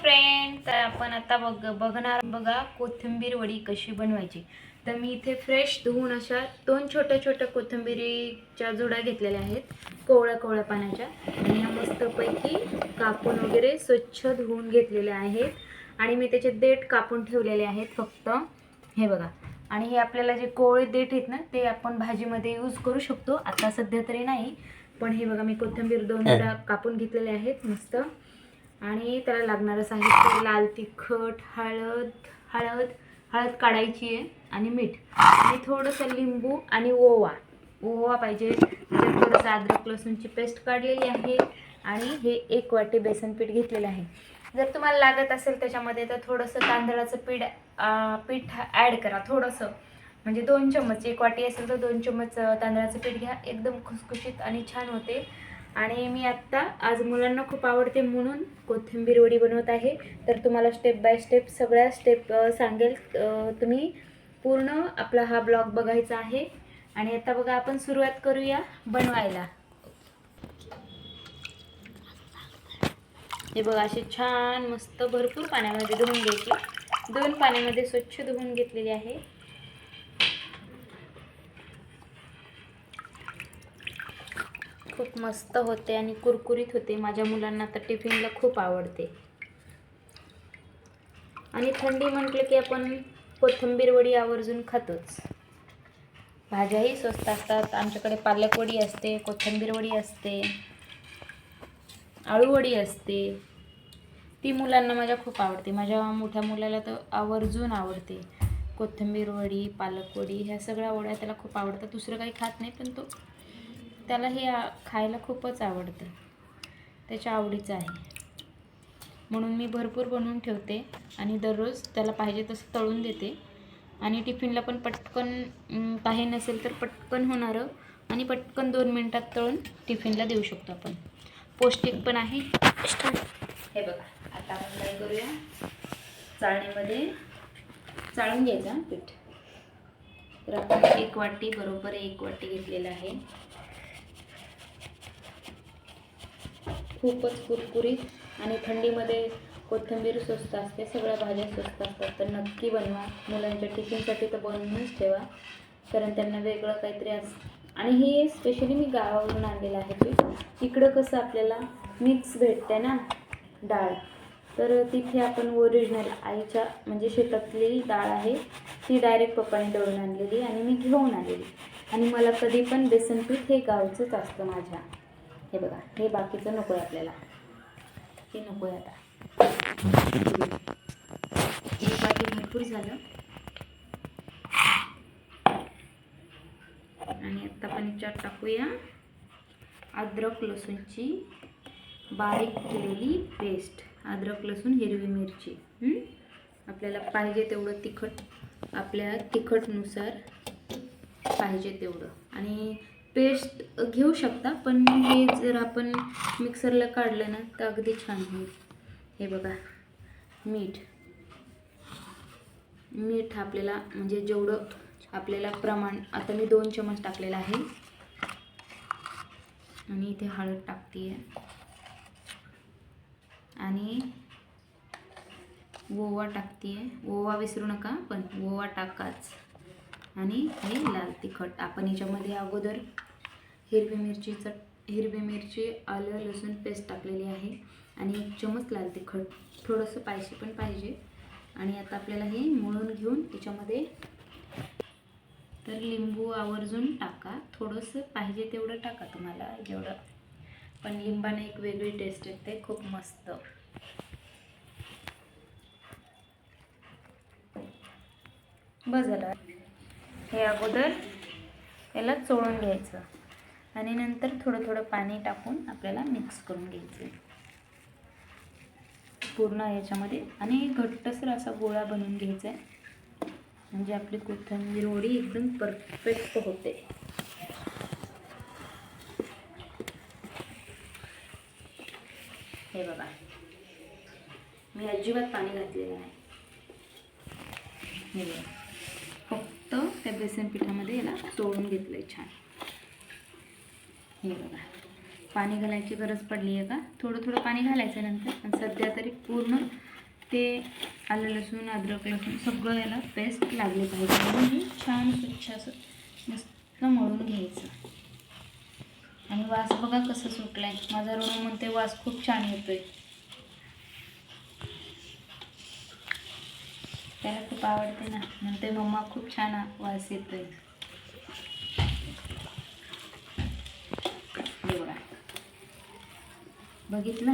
Friend तर आपण आता बघ बघणार बघा कोथिंबीर वडी कशी बनवायची. तर मी इथे फ्रेश धुवून अशा दोन छोट्या छोट्या कोथिंबिरीच्या जुड्या घेतलेल्या आहेत कोवळ्या कोवळ्या पाण्याच्या आणि ह्या मस्तपैकी कापून वगैरे स्वच्छ धुवून घेतलेल्या आहेत. आणि मी त्याचे देठ कापून ठेवलेले आहेत फक्त. हे बघा. आणि हे आपल्याला जे कोवळे देठ आहेत ना ते आपण भाजीमध्ये यूज करू शकतो. आता सध्या तरी नाही. पण हे बघा मी कोथिंबीर दोन कापून घेतलेल्या आहेत मस्त. आणि त्याला लागणारं साहित्य लाल तिखट हळद हळद हळद काढायची आहे आणि मीठ. आणि थोडंसं लिंबू आणि ओवा. ओवा पाहिजे. त्याच्यात थोडंसं अद्रक लसूणची पेस्ट काढलेली आहे. आणि हे एक वाटी बेसन पीठ घेतलेलं आहे. जर तुम्हाला लागत असेल त्याच्यामध्ये तर थोडंसं तांदळाचं पीठ पीठ ॲड करा. थोडंसं. म्हणजे दोन चम्मच. एक वाटी असेल तर दोन चम्मच तांदळाचं पीठ घ्या. एकदम खुसखुशीत आणि छान होते. आणि मी आत्ता आज मुलांना खूप आवडते म्हणून कोथिंबीर वडी बनवत आहे. तर तुम्हाला स्टेप बाय स्टेप सगळ्या स्टेप सांगेल. तुम्ही पूर्ण आपला हा ब्लॉग बघायचा आहे. आणि आता बघा आपण सुरुवात करूया बनवायला. हे बघा अशी छान मस्त भरपूर पाण्यामध्ये धुवून घ्यायची. दोन पाण्यामध्ये स्वच्छ धुवून घेतलेली आहे. खूप मस्त होते आणि कुरकुरीत होते. माझ्या मुलांना तर टिफिनला खूप आवडते. आणि थंडी म्हटलं की आपण कोथिंबीर वडी आवर्जून खातोच. भाज्याही स्वस्त असतात. आमच्याकडे पालक वडी असते कोथिंबीर वडी असते आळूवडी असते. ती मुलांना माझ्या खूप आवडते. माझ्या मोठ्या मुलाला तर आवर्जून आवडते. कोथिंबीर वडी पालक वडी ह्या सगळ्या वड्या त्याला खूप आवडतात. दुसरं काही खात नाही पण तो त्याला हे खायला खूपच आवडतं. त्याच्या आवडीचं आहे. म्हणून मी भरपूर बनवून ठेवते आणि दररोज त्याला पाहिजे तसं तळून देते. आणि टिफिनला पण पटकन काही नसेल तर पटकन होणारं आणि पटकन दोन मिनटात तळून टिफिनला देऊ शकतो आपण. पौष्टिक पण आहे. हे बघा आता आपण काय करूया? चाळणीमध्ये चाळून घ्यायचं पीठ. तर आपण एक वाटी बरोबर एक वाटी घेतलेलं आहे. खूपच कुरकुरीत आणि थंडीमध्ये कोथिंबीर स्वस्त असते सगळ्या भाज्या स्वस्त असतात. तर नक्की बनवा. मुलांच्या टिफिनसाठी तर बनवूनच ठेवा. कारण त्यांना वेगळं काहीतरी अस आणि हे स्पेशली मी गावावरून आणलेलं आहे पीठ इकडं कसं आपल्याला मिक्स भेटते ना डाळ. तर तिथे आपण ओरिजिनल आईच्या म्हणजे शेतातली डाळ आहे ती डायरेक्ट पप्पाने दळून आणलेली आणि मी घेऊन आलेली. आणि मला कधी पण बेसन पीठ हे गावचंच असतं माझ्या. हे बघा हे बाकीचं नको आहे आपल्याला. हे नको आहे आता. हे बाकी भरपूर झालं. आणि आता आपण याच्यात टाकूया अद्रक लसूणची बारीक केलेली पेस्ट. अद्रक लसूण हिरवी मिरची. आपल्याला पाहिजे तेवढं तिखट आपल्या तिखटनुसार पाहिजे तेवढं. आणि पेस्ट घेऊ शकता पण हे जर आपण मिक्सरला काढलं ना तर अगदी छान होईल. हे बघा मीठ. मीठ आपल्याला म्हणजे जेवढं आपल्याला प्रमाण आता मी दोन चमच टाकलेला आहे. आणि इथे हळद टाकते आणि ओवा टाकते ओवा विसरू नका पण ओवा टाकाच. आणि हे लाल तिखट. आपण याच्यामध्ये अगोदर हिरवी मिरची चट हिरवी मिरची आलं लसूण पेस्ट टाकलेली आहे. आणि एक चमच लाल तिखट. थोडंसं पायशी पण पाहिजे. आणि आता आपल्याला हे मळून घेऊन त्याच्यामध्ये तर लिंबू आवर्जून टाका. थोडंसं पाहिजे तेवढं टाका तुम्हाला जेवढं. पण लिंबाने एक वेगळी टेस्ट येते. खूप मस्त. बस झालं. हे अगोदर याला चोळून घ्यायचं. आणि नंतर थोडं थोडं पाणी टाकून आपल्याला मिक्स करून घ्यायचं. पूर्ण याच्यामध्ये आणि घट्टसर असा गोळा बनवून घ्यायचा आहे. म्हणजे आपली कोथिंबीर वडी एकदम परफेक्ट होते. हे बघा. मी अजिबात पाणी घातलेलं नाही. हे बघा. त्या बेसन पिठामध्ये याला चोळून आहे छान. हे बघा. पाणी घालायची गरज पडली आहे का? थोडं थोडं पाणी घालायचं नंतर पण सध्या तरी पूर्ण ते आलं लसूण अद्रक लसूण सगळं याला पेस्ट लागले पाहिजे. म्हणून हे छान स्वच्छ असं मस्त मळून घ्यायचं. आणि वास बघा कसं सुटलाय. माझा ऋण म्हणते वास खूप छान येतोय. त्याला खूप आवडते ना. म्हणते मम्मा खूप छान वास येतोय. बघा. बघितलं?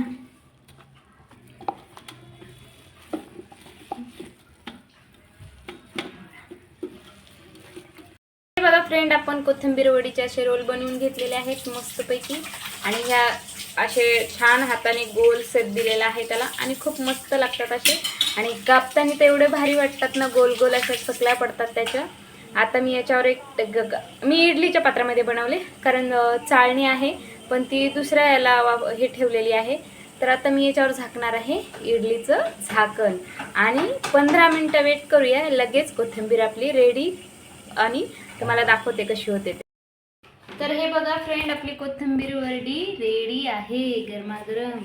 बघा फ्रेंड आपण कोथिंबीर वडीचे असे रोल बनवून घेतलेले आहेत मस्तपैकी. आणि ह्या असे छान हाताने गोल सेट दिलेला आहे त्याला. आणि खूप मस्त लागतात असे आणि कापताना तर एवढे भारी वाटतात ना गोल गोल अशा चकल्या पडतात त्याच्या. आता मी याच्यावर एक ग- मी इडलीच्या पात्रामध्ये बनवले कारण चाळणी आहे पण ती दुसऱ्या याला वा- हे ठेवलेली आहे. तर आता मी याच्यावर झाकणार आहे इडलीचं झाकण. आणि पंधरा मिनटं वेट करूया लगेच कोथिंबीर आपली रेडी आणि तुम्हाला दाखवते कशी होते ते. तर हे बघा फ्रेंड आपली कोथिंबीर वरडी रेडी आहे गरमागरम.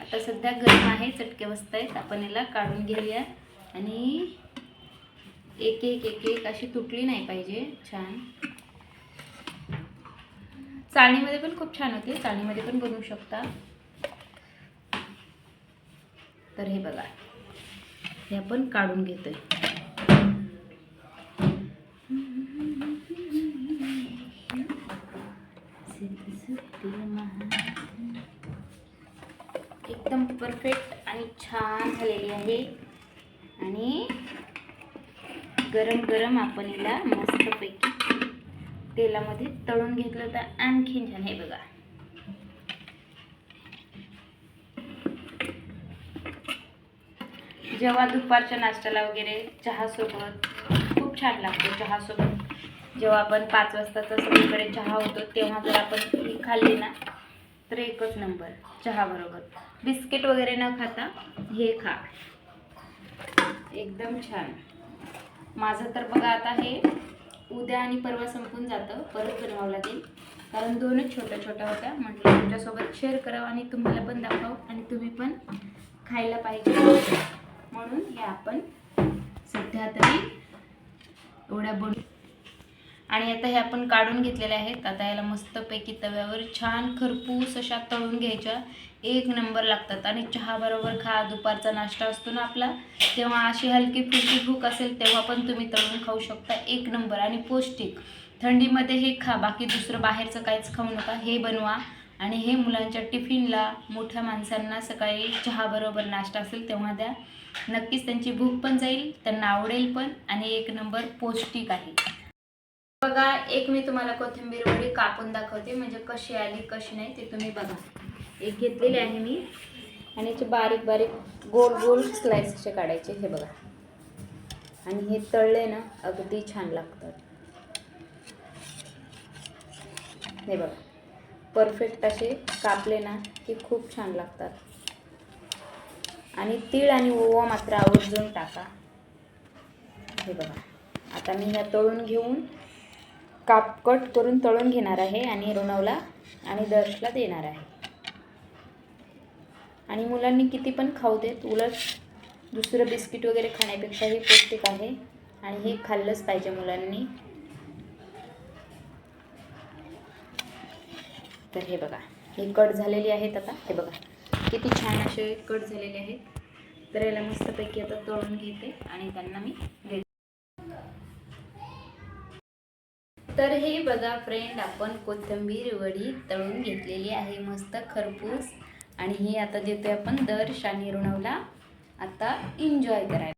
आता सध्या गरम आहे चटके बसत आहेत. आपण याला काढून घेऊया. आणि एक एक एक एक अशी तुटली नाही पाहिजे. छान. चाळणीमध्ये पण खूप छान होते. चाळणीमध्ये पण बनवू शकता. तर हे बघा. हे आपण काढून घेतोय. एकदम परफेक्ट आणि छान झालेली आहे. आणि गरम गरम आपण हिला मस्तपैकी तेलामध्ये तळून घेतलं तर आणखीन छान हे बघा. जेव्हा दुपारच्या नाश्त्याला वगैरे चहासोबत खूप छान लागतो चहासोबत. जेव्हा आपण पाच वाजताचा सगळीकडे चहा होतो तेव्हा जर आपण खाल्ली ना तर एकच नंबर चहाबरोबर बिस्किट वगैरे न खाता हे खा. एकदम छान. माझं तर बघा आता हे उद्या आणि परवा संपून जातं परत बनवावं लागेल. कारण दोनच छोट्या छोट्या होत्या. म्हटलं तुमच्यासोबत शेअर करावं आणि तुम्हाला पण दाखवावं आणि तुम्ही पण खायला पाहिजे. म्हणून हे आपण सध्या तरी एवढ्या बन आणि आता हे आपण काढून घेतलेले आहेत. आता याला मस्तपैकी तव्यावर छान खरपूस अशा तळून घ्यायच्या. एक नंबर लागतात. आणि चहा बरोबर खा. दुपारचा नाश्ता असतो ना आपला. तेव्हा अशी हलकी फुलकी भूक असेल तेव्हा पण तुम्ही तळून खाऊ शकता. एक नंबर. आणि पौष्टिक. थंडीमध्ये हे खा. बाकी दुसरं बाहेरचं काहीच खाऊ नका. हे बनवा. आणि हे मुलांच्या टिफिनला मोठ्या माणसांना सकाळी चहाबरोबर नाश्ता असेल तेव्हा द्या. नक्कीच त्यांची भूक पण जाईल त्यांना आवडेल पण. आणि एक नंबर पौष्टिक आहे. बघा एक मी तुम्हाला कोथिंबीर वडी कापून दाखवते. म्हणजे कशी आली कशी नाही ते तुम्ही बघा. एक घेतलेली आहे मी. आणि याचे बारीक बारीक गोल गोल स्लाइस असे काढायचे हे बघा. आणि हे तळले ना अगदी छान लागतात. हे बघा. परफेक्ट असे कापले ना की खूप छान लागतात. आणि तीळ आणि ओवा मात्र आवर्जून टाका. हे बघा. आता मी ह्या तळून घेऊन काप कट करून तळून घेणार आहे आणि ऋणवला आणि दर्शला देणार आहे. आणि मुलांनी किती पण खाऊ देत उलट दुसरं बिस्किट वगैरे खाण्यापेक्षा हे पौष्टिक आहे आणि हे खाल्लंच पाहिजे मुलांनी. तर हे बघा हे कट झालेली आहेत आता. हे बघा किती छान असे कट झालेले आहेत. तर याला मस्तपैकी आता तळून घेते आणि त्यांना मी देते तर हे बघा फ्रेंड आपण कोथिंबीर वडी तळून घेतलेली आहे. मस्त खरपूस. आणि हे आता देतोय आपण दर शानी रुणवला आता एन्जॉय करायला.